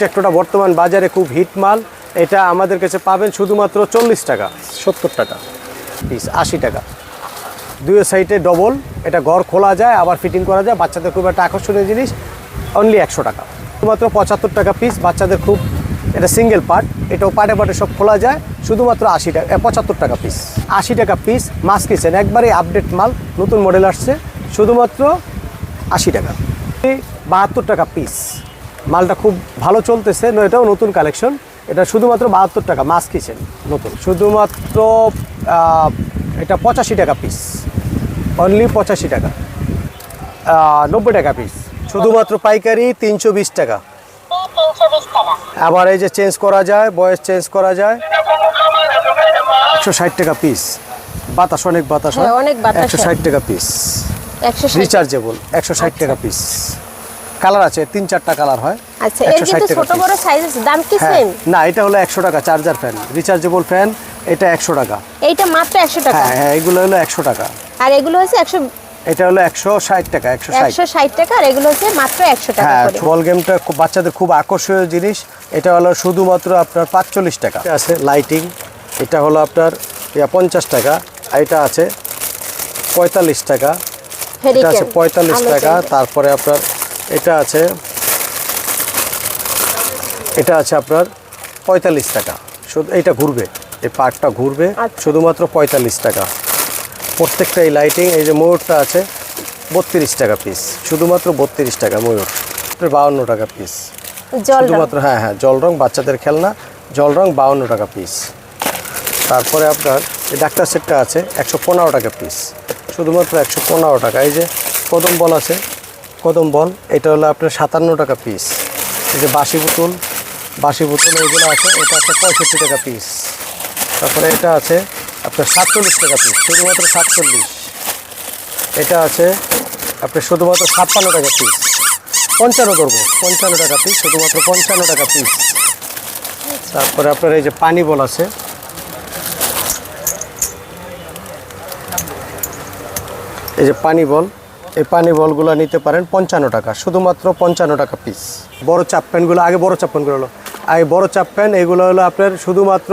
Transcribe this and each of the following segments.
ট্র্যাক্টরটা বর্তমান বাজারে খুব হিট মাল। এটা আমাদের কাছে পাবেন শুধুমাত্র চল্লিশ টাকা, সত্তর টাকা পিস আশি টাকা। দুই সাইডে ডবল এটা ঘর খোলা যায়, আবার ফিটিং করা যায়। বাচ্চাদের খুব একটা আকর্ষণীয় জিনিস অনলি একশো টাকা। শুধুমাত্র পঁচাত্তর টাকা পিস বাচ্চাদের খুব এটা সিঙ্গেল পার্ট এটাও পার্টে পার্টে সব খোলা যায়, শুধুমাত্র আশি টাকা পঁচাত্তর টাকা পিস আশি টাকা পিস মাছ কিচেন একবারে আপডেট মাল, নতুন মডেল আসছে, শুধুমাত্র আশি টাকা। বাহাত্তর টাকা পিস মালটা খুব ভালো চলতেছে ন- এটাও নতুন কালেকশন এটা শুধুমাত্র বাহাত্তর টাকা মাছ কিচেন নতুন। শুধুমাত্র এটা পঁচাশি টাকা পিস অনলি পঁচাশি টাকা। নব্বই টাকা পিস শুধুমাত্র পাইকারি তিনশো বিশ টাকা। আবার এই যে চেঞ্জ করা যায় বয়স চেঞ্জ করা যায়। একশো ষাট টাকা পিস বাতাস অনেক বাতাস হয়। অনেক একশো ষাট টাকা পিস রিচার্জেবল একশো ষাট টাকা পিস কালার আছে তিন চারটা কালার হয়। আচ্ছা এর কিন্তু ছোট বড় সাইজ দাম কি হ্যাঁ। সেম না এটা হলো একশো টাকা চার্জার ফ্যান রিচার্জেবল ফ্যান এটা একশো টাকা। এইটা মাত্র একশো টাকা? হ্যাঁ হ্যাঁ এগুলো হলো একশো টাকা। আর এগুলো হচ্ছে একশো এটা হলো একশো ষাট টাকা একশো ষাট। একশো ষাট টাকা আর এগুলো হচ্ছে মাত্র একশো টাকা হ্যাঁ করে। বল গেমটা খুব বাচ্চাদের খুব আকর্ষণীয় জিনিস। এটা হলো শুধুমাত্র আপনার পাঁচচল্লিশ টাকা। আছে লাইটিং এটা হলো আপনার ইয়া পঞ্চাশ টাকা আর এটা আছে পঁয়তাল্লিশ টাকা। এটা আছে Hurricane, পঁয়তাল্লিশ আলো টাকা তারপরে আপনার এটা আছে। এটা আছে আপনার পঁয়তাল্লিশ টাকা। শুধু এইটা ঘুরবে। এই পার্টটা ঘুরবে। আচ্ছা। শুধুমাত্র পঁয়তাল্লিশ টাকা। প্রত্যেকটা এই লাইটিং এই যে ময়ূরটা আছে বত্রিশ টাকা পিস শুধুমাত্র বত্রিশ টাকা ময়ূর। বাউন্ন টাকা পিস শুধুমাত্র হ্যাঁ হ্যাঁ জল রং বাচ্চাদের খেলনা জল রং বাউন্ন টাকা পিস তারপরে আপনার এই ডাক্তার সেটটা আছে একশো পনেরো টাকা পিস শুধুমাত্র একশো পনেরো টাকা। এই যে কদম বল আছে কদম বল, এটা হলো আপনার সাতান্ন টাকা পিস এই যে বাসি বোতল বাসি বোতল এইগুলো আছে, এটা আছে পঁয়ষট্টি টাকা পিস তারপরে এটা আছে আপনার সাতচল্লিশ টাকা পিস শুধুমাত্র সাতচল্লিশ। এটা আছে আপনার শুধুমাত্র ছাপ্পান্ন টাকা পিস পঞ্চান্ন ধরবো পঞ্চান্ন টাকা পিস শুধুমাত্র পঞ্চান্ন টাকা পিস তারপরে আপনার এই যে পানি বল আছে। এই যে পানি বল এই পানি বলগুলো নিতে পারেন পঞ্চান্ন টাকা শুধুমাত্র পঞ্চান্ন টাকা পিস বড় চাপ প্যান্টগুলো আগে বড় চাপ প্যান্টগুলো হলো। আগে বড় চাপ প্যান্ট এগুলো হলো আপনার শুধুমাত্র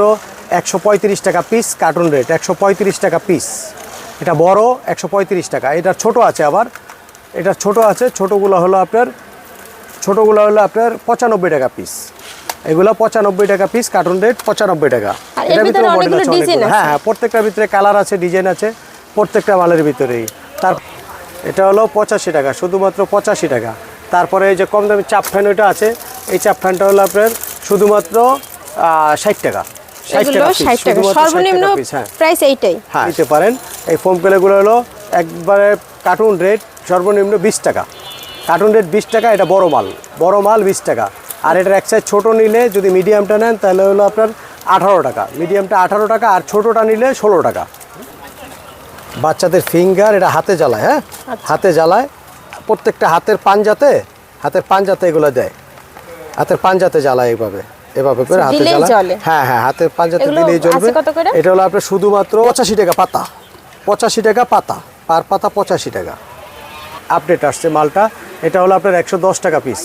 একশো পঁয়ত্রিশ টাকা পিস কার্টুন রেট একশো পঁয়ত্রিশ টাকা পিস এটা বড় একশো পঁয়ত্রিশ টাকা। এটা ছোট আছে আবার। এটা ছোট আছে ছোটোগুলো হলো আপনার ছোটোগুলো হলো আপনার পঁচানব্বই টাকা পিস এগুলো পঁচানব্বই টাকা পিস কার্টুন রেট পঁচানব্বই টাকা। আর এটার ভিতরে মডেল। আছে। হ্যাঁ হ্যাঁ প্রত্যেকটার ভিতরে কালার আছে ডিজাইন আছে প্রত্যেকটা মালের ভিতরেই। তার এটা হলো পঁচাশি টাকা শুধুমাত্র পঁচাশি টাকা। তারপরে এই যে কম দামি চাপ ফ্যান ওইটা আছে এই চাপ ফ্যানটা হলো আপনার শুধুমাত্র ষাট টাকা। ষাট টাকা piece, ষাট টাকা শুধুমাত্র 60 সর্বনিম্ন piece, হ্যাঁ। প্রাইস এইটাই। হ্যাঁ নিতে পারেন। এই ফোম প্লেগুলো হলো একবারে কার্টুন রেট সর্বনিম্ন বিশ টাকা। কার্টুন রেট বিশ টাকা এটা বড় মাল বড় মাল বিশ টাকা। আর এটার এক সাইজ ছোটো নিলে যদি মিডিয়ামটা নেন তাহলে হলো আপনার আঠারো টাকা। মিডিয়ামটা আঠারো টাকা আর ছোটোটা নিলে ষোলো টাকা। বাচ্চাদের ফিঙ্গার এটা হাতে জ্বালায় হ্যাঁ? হাতে জ্বালায়। প্রত্যেকটা হাতের পাঞ্জাতে হাতের পাঞ্জাতে এগুলো দেয়। হাতের পাঞ্জাতে জ্বালায় এইভাবে এভাবে করে হাতে জ্বালায়। হ্যাঁ হ্যাঁ হাতের পাঞ্জাতে দিলেই জ্বলবে? এটা হলো আপনার শুধুমাত্র পঁচাশি টাকা পাতা। পঁচাশি টাকা পাতা। পার পাতা পঁচাশি টাকা। আপডেট আসছে মালটা। এটা হলো আপনার একশো দশ টাকা পিস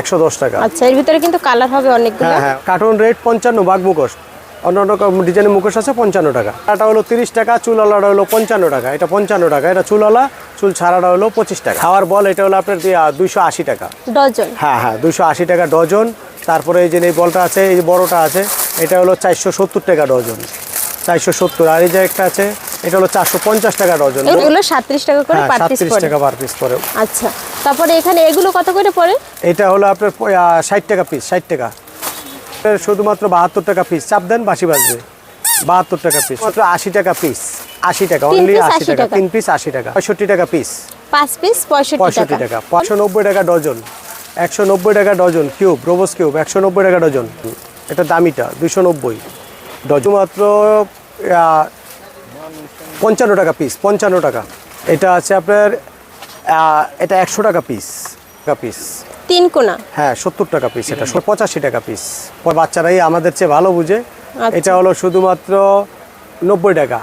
একশো দশ টাকা। আচ্ছা এর ভিতরে কিন্তু কালার হবে অনেকগুলো। হ্যাঁ হ্যাঁ। কার্টুন রেট পঞ্চান্ন বাঘ মুখোশ। অন্যান্য ডিজাইনের মুখোশ আছে পঞ্চান্ন টাকা। এটা হলো তিরিশ টাকা চুলালাটা হলো পঞ্চান্ন টাকা। এটা পঞ্চান্ন টাকা এটা চুলালা চুল ছাড়াটা হলো পঁচিশ টাকা। খাওয়ার বল এটা হলো আপনার দুইশো আশি টাকা। ডজন। হ্যাঁ হ্যাঁ দুশো আশি টাকা ডজন। তারপরে এই যে এই বলটা আছে এই যে বড়টা আছে এটা হলো চারশো সত্তর টাকা ডজন। চারশো সত্তর আর এই যে একটা আছে এটা হলো চারশো পঞ্চাশ টাকা ডজন। এগুলো টাকা করে হ্যাঁ পার পিস টাকা পার পিস পরে আচ্ছা তারপরে এখানে এগুলো কত করে পড়ে? এটা হলো আপনার ষাট টাকা পিস ষাট টাকা। শুধুমাত্র বাহাত্তর টাকা পিস চাপ দেন বাসি বাজবে। বাহাত্তর টাকা পিস মাত্র আশি টাকা পিস আশি টাকা অনলি আশি টাকা। তিন পিস আশি টাকা। পঁয়ষট্টি টাকা পিস পাঁচ পিস পঁয়ষট্টি টাকা। পাঁচশো নব্বই টাকা ডজন। একশো নব্বই টাকা ডজন। কিউব রোবস কিউব একশো নব্বই টাকা ডজন। এটা দামিটা দুশো নব্বই ডজন মাত্র পঞ্চান্ন টাকা পিস পঞ্চান্ন টাকা। এটা আছে আপনার এটা একশো টাকা পিস টাকা পিস তিন কোনা? হ্যাঁ সত্তর টাকা পিস এটা পঁচাশি টাকা পিস বাচ্চারাই আমাদের চেয়ে ভালো বুঝে। আচ্ছা। এটা হলো শুধুমাত্র নব্বই টাকা।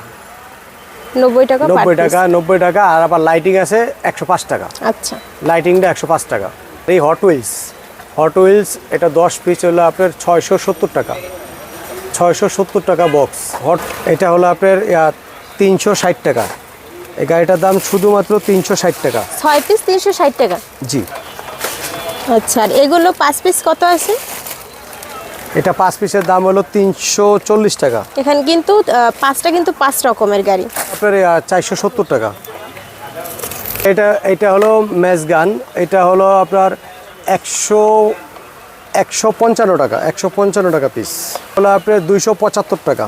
নব্বই টাকা নব্বই টাকা নব্বই টাকা আর আবার লাইটিং আছে একশো পাঁচ টাকা। আচ্ছা। লাইটিংটা একশো পাঁচ টাকা। এই হট হুইলস হট হুইলস এটা দশ পিস হলো আপনার ছয়শো সত্তর টাকা। ছয়শো সত্তর টাকা বক্স হট এটা হলো আপনার তিনশো ষাট টাকা। এই গাড়িটার দাম শুধুমাত্র তিনশো ষাট টাকা। ছয় পিস তিনশো ষাট টাকা। জি। আচ্ছা আর এগুলো পাঁচ পিস কত আছে? এটা পাঁচ পিসের দাম হলো তিনশো চল্লিশ টাকা। এখানে কিন্তু পাঁচটা কিন্তু পাঁচ রকমের গাড়ি। আপনার চারশো সত্তর টাকা। এটা এটা হলো ম্যাচ গান এটা হলো আপনার একশো একশো পঞ্চান্ন টাকা একশো পঞ্চান্ন টাকা পিস হলো আপনার দুইশো পঁচাত্তর টাকা।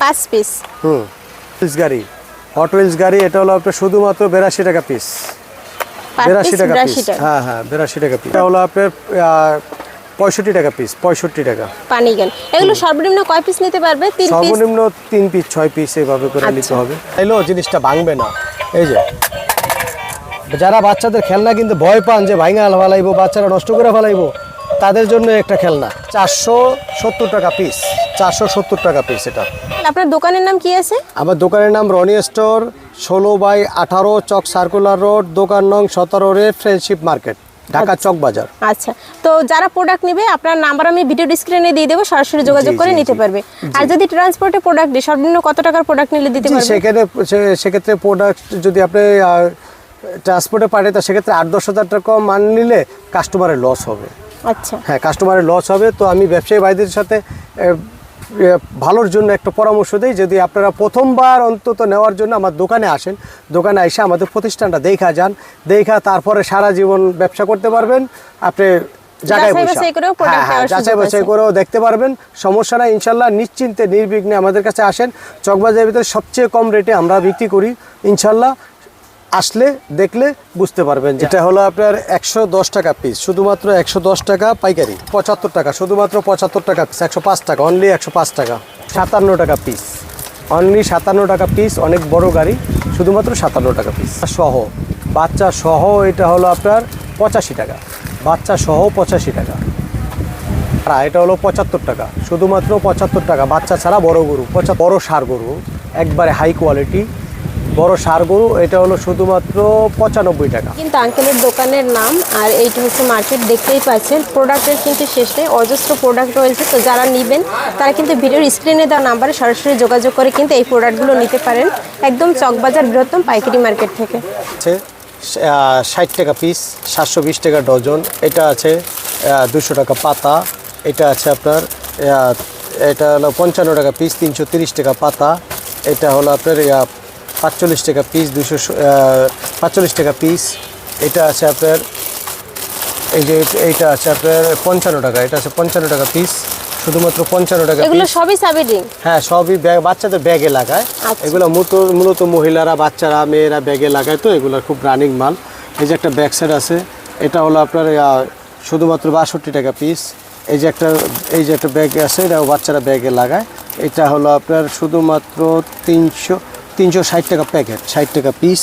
পাঁচ পিস হুম। হুইলস গাড়ি হট হুইলস গাড়ি এটা হলো আপনার শুধুমাত্র বেরাশি টাকা পিস বেরাশি টাকা পিস। হ্যাঁ হ্যাঁ বেরাশি টাকা পিস। এটা হলো আপনার পঁয়ষট্টি টাকা পিস পঁয়ষট্টি টাকা। পানি গান এগুলো সর্বনিম্ন কয় পিস নিতে পারবে? তিন পিস? সর্বনিম্ন তিন পিস ছয় পিস এইভাবে করে নিতে আচ্ছা। হবে। তাইলেও জিনিসটা ভাঙবে না। এই যে। যারা বাচ্চাদের খেলনা কিন্তু ভয় পান যে ভাঙা ফেলাইবো বাচ্চারা নষ্ট করে ফেলাইবো তাদের জন্য একটা খেলনা চারশো সত্তর টাকা পিস। চারশো সত্তর টাকা পিস এটা। আপনার দোকানের নাম কি আছে? আমার দোকানের নাম রনি স্টোর ষোলো বাই আঠারো চক সার্কুলার রোড দোকান নং সতেরো রে ফ্রেন্ডশিপ মার্কেট ঢাকা চক বাজার আচ্ছা। তো যারা প্রোডাক্ট নেবে আপনার নাম্বার আমি ভিডিও স্ক্রিনে দিয়ে দেবো সরাসরি যোগাযোগ করে নিতে পারবে। আর যদি ট্রান্সপোর্টে প্রোডাক্ট দিই সর্বনিম্ন কত টাকার প্রোডাক্ট নিলে দিতে পারবে? সেখানে সে- সেক্ষেত্রে প্রোডাক্ট যদি আপনি ট্রান্সপোর্টে পাঠায় তো সেক্ষেত্রে আট দশ হাজার টাকা মান নিলে কাস্টমারের লস হবে। আচ্ছা। হ্যাঁ কাস্টমারের লস হবে তো আমি ব্যবসায়ী ভাইদের সাথে ভালোর জন্য একটা পরামর্শ দিই যদি আপনারা প্রথমবার অন্তত নেওয়ার জন্য আমার দোকানে আসেন দোকানে এসে আমাদের প্রতিষ্ঠানটা দেখা যান দেখা তারপরে সারা জীবন ব্যবসা করতে পারবেন আপনি জায়গায় যাচাই বাছাই হ্যাঁ হ্যাঁ করেও দেখতে পারবেন সমস্যা নাই ইনশাল্লাহ নিশ্চিন্তে নির্বিঘ্নে আমাদের কাছে আসেন চকবাজারের ভিতরে সবচেয়ে কম রেটে আমরা বিক্রি করি ইনশাল্লাহ। আসলে দেখলে বুঝতে পারবেন যেটা হলো আপনার একশো দশ টাকা পিস শুধুমাত্র একশো দশ টাকা পাইকারি, পঁচাত্তর টাকা, শুধুমাত্র পঁচাত্তর টাকা পিস একশো পাঁচ টাকা অনলি একশো পাঁচ টাকা, সাতান্ন টাকা পিস অনলি সাতান্ন টাকা পিস অনেক বড় গাড়ি, শুধুমাত্র সাতান্ন টাকা পিস সহ, বাচ্চা সহ এটা হলো আপনার পঁচাশি টাকা, বাচ্চা সহ পঁচাশি টাকা। আর এটা হলো পঁচাত্তর টাকা, শুধুমাত্র পঁচাত্তর টাকা, বাচ্চা ছাড়া বড় গরু পঁচা বড় সার গরু, একবারে হাই কোয়ালিটি বড় সার গরু এটা হলো শুধুমাত্র পঁচানব্বই টাকা। কিন্তু আঙ্কেলের দোকানের নাম আর এইটা হচ্ছে মার্কেট দেখতেই পাচ্ছেন। প্রোডাক্টের কিন্তু শেষে অজস্র প্রোডাক্ট রয়েছে তো যারা নেবেন তারা কিন্তু ভিডিওর স্ক্রিনে দেওয়া নাম্বারে সরাসরি যোগাযোগ করে কিন্তু এই প্রোডাক্টগুলো নিতে পারেন। একদম চকবাজার বৃহত্তম পাইকারি মার্কেট থেকে। ষাট টাকা পিস সাতশো বিশ টাকা ডজন। এটা আছে দুশো টাকা পাতা। এটা আছে আপনার এটা হলো পঞ্চান্ন টাকা পিস তিনশো তিরিশ টাকা পাতা। এটা হলো আপনার পাঁচচল্লিশ টাকা পিস দুশো পাঁচচল্লিশ টাকা পিস এটা আছে আপনার এই যে এইটা আছে আপনার পঞ্চান্ন টাকা এটা আছে পঞ্চান্ন টাকা পিস শুধুমাত্র পঞ্চান্ন টাকা এগুলো সবই সাবিডিং হ্যাঁ সবই ব্যাগ বাচ্চাদের ব্যাগে লাগায়। আচ্ছা। এগুলো মূলত মূলত মহিলারা বাচ্চারা মেয়েরা ব্যাগে লাগায় তো এগুলো খুব রানিং মাল। এই যে একটা ব্যাগ সেট আছে এটা হলো আপনার শুধুমাত্র বাষট্টি টাকা পিস এই যে একটা এই যে একটা ব্যাগ আছে এটা বাচ্চারা ব্যাগে লাগায়। এটা হলো আপনার শুধুমাত্র তিনশো তিনশো ষাট টাকা প্যাকেট, ষাট টাকা পিস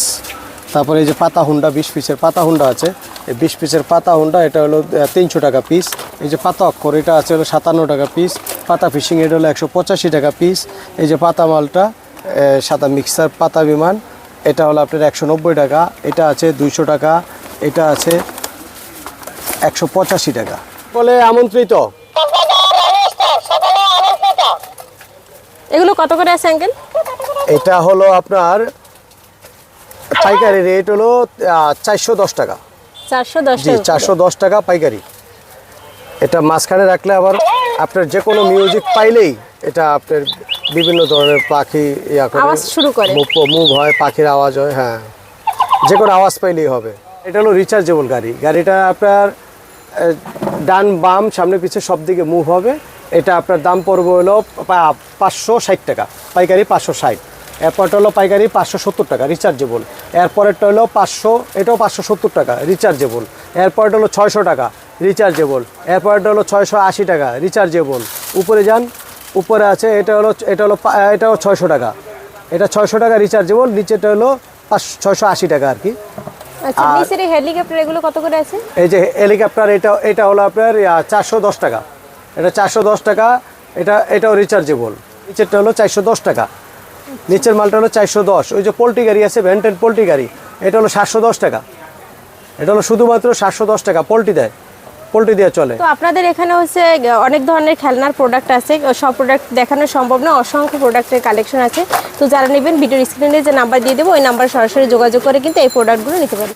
তারপরে এই যে পাতা হুন্ডা, বিশ পিসের পাতা হুন্ডা আছে। এই বিশ পিসের পাতা হুন্ডা, এটা হলো তিনশো টাকা পিস এই যে পাতা অক্ষর, এটা আছে হলো সাতান্ন টাকা পিস পাতা ফিশিং এটা হলো একশো পঁচাশি টাকা পিস এই যে পাতা মালটা সাদা মিক্সার পাতা বিমান, এটা হলো আপনার একশো নব্বই টাকা। এটা আছে দুইশো টাকা, এটা আছে একশো পঁচাশি টাকা। বলে আমন্ত্রিত। এগুলো কত করে আছে আঙ্কেল এটা হলো আপনার পাইকারি রেট হলো চারশো দশ টাকা। চারশো দশ জি চারশো দশ টাকা পাইকারি। এটা মাঝখানে রাখলে আবার আপনার যে কোনো মিউজিক পাইলেই এটা আপনার বিভিন্ন ধরনের পাখি ইয়া করে শুরু করে। মুভ হয় পাখির আওয়াজ হয় হ্যাঁ। যে কোনো আওয়াজ পাইলেই হবে। এটা হলো রিচার্জেবল গাড়ি। গাড়িটা আপনার ডান বাম সামনে পিছে সব দিকে মুভ হবে। এটা আপনার দাম পড়বে হলো পাঁচশো ষাট টাকা। পাইকারি পাঁচশো ষাট। এরপরটা হলো পাইকারি পাঁচশো সত্তর টাকা রিচার্জেবল এরপরেরটা হলো পাঁচশো এটাও পাঁচশো সত্তর টাকা রিচার্জেবল এরপরটা হলো ছয়শো টাকা রিচার্জেবল এরপরটা হলো ছয়শো আশি টাকা রিচার্জেবল উপরে যান উপরে আছে এটা হলো এটা হলো পা- এটা হলো ছয়শো টাকা। এটা ছয়শো টাকা রিচার্জেবল নিচেটা হলো পাঁচ ছয়শো আশি টাকা আর কি। আচ্ছা এই হেলিকপ্টার এগুলো কত করে আছে? এই যে হেলিকপ্টার এটা এটা হলো আপনার চারশো দশ টাকা। এটা চারশো দশ টাকা এটা এটাও রিচার্জেবল নিচেরটা হলো চারশো দশ টাকা। নিচের মালটা হলো চারশো দশ। ওই যে পোলট্রি গাড়ি আছে, ভ্যান্টেন পোলট্রি গাড়ি, এটা হলো সাতশো দশ টাকা। এটা হলো শুধুমাত্র সাতশো দশ টাকা, পোলট্রি দেয়, পোলট্রি দিয়ে চলে। তো আপনাদের এখানে হচ্ছে অনেক ধরনের খেলনার প্রোডাক্ট আছে, সব প্রোডাক্ট দেখানো সম্ভব না, অসংখ্য প্রোডাক্টের কালেকশন আছে। তো যারা নেবেন ভিডিওর স্ক্রিনে যে নাম্বার দিয়ে দেবো, ওই নাম্বার সরাসরি যোগাযোগ করে কিন্তু এই প্রোডাক্টগুলো নিতে পারেন